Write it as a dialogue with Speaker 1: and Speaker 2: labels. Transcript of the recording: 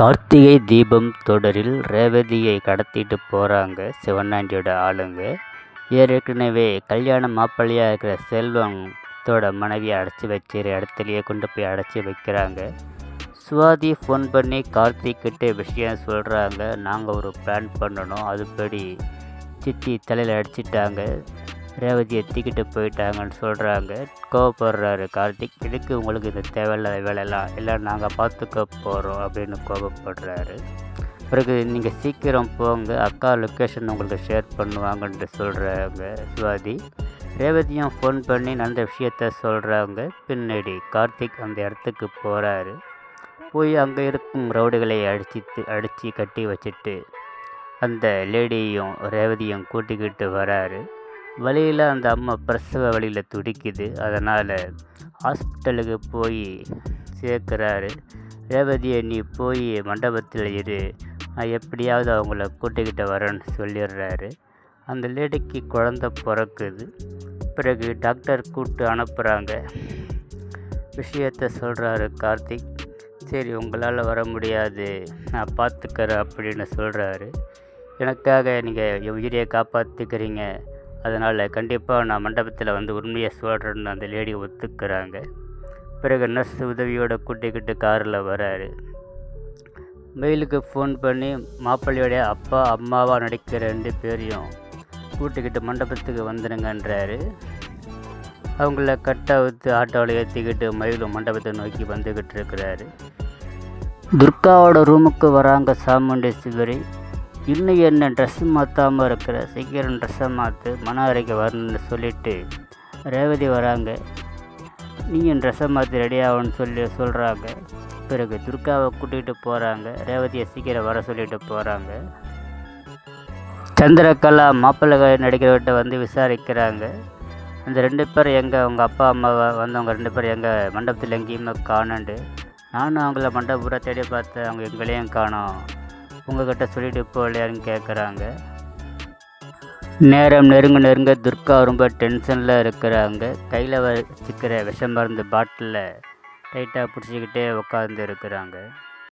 Speaker 1: கார்த்திகை தீபம் தொடரில் ரேவதியை கடத்திட்டு போகிறாங்க சிவனாண்டியோட ஆளுங்க. ஏற்கனவே கல்யாண மாப்பிள்ளையாக இருக்கிற செல்வத்தோட மனைவியை அடைச்சி வச்சிரு இடத்துலையே கொண்டு போய் அடைச்சி வைக்கிறாங்க. சுவாதி ஃபோன் பண்ணி கார்த்திக்கிட்ட விஷயம் சொல்கிறாங்க நாங்கள் ஒரு பிளான் பண்ணணும். அதுபடி சித்தி தலையில் அடிச்சிட்டாங்க. ரேவதியை எத்திக்கிட்டு போயிட்டாங்கன்னு சொல்கிறாங்க கோவப்படுறாரு கார்த்திக். எதுக்கு உங்களுக்கு இந்த தேவையில்லாத வேலைலாம் இல்லை நாங்கள் பார்த்துக்க போகிறோம் அப்படின்னு கோபப்படுறாரு பிறகு நீங்கள் சீக்கிரம் போங்க அக்கா லொக்கேஷன் உங்களுக்கு ஷேர் பண்ணுவாங்கன்ட்டு சொல்கிறாங்க சிவாதி ரேவதியும் ஃபோன் பண்ணி நடந்த விஷயத்த சொல்கிறாங்க பின்னாடி கார்த்திக் அந்த இடத்துக்கு போகிறாரு போய் அங்கே இருக்கும் ரவுடுகளை அடிச்சு அடித்து கட்டி வச்சுட்டு அந்த லேடியையும் ரேவதியும் கூட்டிக்கிட்டு வராரு. வழியில் அந்த அம்மா பிரசவ வழியில் துடிக்குது. அதனால் ஹாஸ்பிட்டலுக்கு போய் சேர்க்குறாரு. ரேவதியை நீ போய் மண்டபத்தில் இரு. நான் எப்படியாவது அவங்கள கூட்டிக்கிட்டு வரேன்னு சொல்லிடுறாரு. அந்த லேடிக்கு குழந்த பிறக்குது. பிறகு டாக்டர் கூப்பிட்டு அனுப்புகிறாங்க விஷயத்த சொல்கிறாரு கார்த்திக். சரி உங்களால் வர முடியாது. நான் பார்த்துக்கிறேன் அப்படின்னு சொல்கிறாரு எனக்காக நீங்கள் உயிரியை உயிரையை காப்பாற்றிக்கிறீங்க அதனால் கண்டிப்பாக நான் மண்டபத்தில் வந்து உண்மையை சொல்கிறேன்னு அந்த லேடி ஒத்துக்கிறாங்க. பிறகு நர்ஸ் உதவியோட கூட்டிக்கிட்டு காரில் வராரு. மெயிலுக்கு ஃபோன் பண்ணி மாப்பிள்ளையோடைய அப்பா அம்மாவாக நடிக்கிற ரெண்டு பேரையும் கூட்டிக்கிட்டு மண்டபத்துக்கு வந்துடுங்கன்றாரு அவங்கள கட்டை ஊற்று ஆட்டோவில் ஏற்றிக்கிட்டு மயிலும் மண்டபத்தை நோக்கி வந்துக்கிட்டு இருக்கிறாரு. துர்காவோட ரூமுக்கு வராங்க சாமுண்டேஸ்வரி. இன்னும் என்ன ட்ரெஸ்ஸு மாற்றாமல் இருக்கிற சீக்கிரம் ட்ரெஸ்ஸை மாற்று மன அறைக்கு வரணும்னு சொல்லிவிட்டு ரேவதி வராங்க. நீயும் ட்ரெஸ்ஸை மாற்றி ரெடி ஆகணும்னு சொல்லி சொல்கிறாங்க பிறகு துர்காவை கூட்டிகிட்டு போகிறாங்க ரேவதியை சீக்கிரம் வர சொல்லிட்டு போகிறாங்க சந்திரகலா மாப்பிள்ளை நடிக்கிறவர்கிட்ட வந்து விசாரிக்கிறாங்க. அந்த ரெண்டு பேர் எங்கே? அவங்க அப்பா அம்மாவை வந்தவங்க ரெண்டு பேர் எங்கள் மண்டபத்தில் எங்கேயுமே காணண்டு. நானும் அவங்கள மண்டபூரா தேடி பார்த்தேன் அவங்க எங்களையும் காணோம். உங்ககிட்ட சொல்லிட்டு போகலையான்னு கேட்குறாங்க நேரம் நெருங்க நெருங்க துர்கா ரொம்ப டென்ஷனில் இருக்கிறாங்க. கையில் வச்சுக்கிற விஷ மருந்து பாட்டிலில் டைட்டாக பிடிச்சிக்கிட்டே உட்காந்து இருக்கிறாங்க.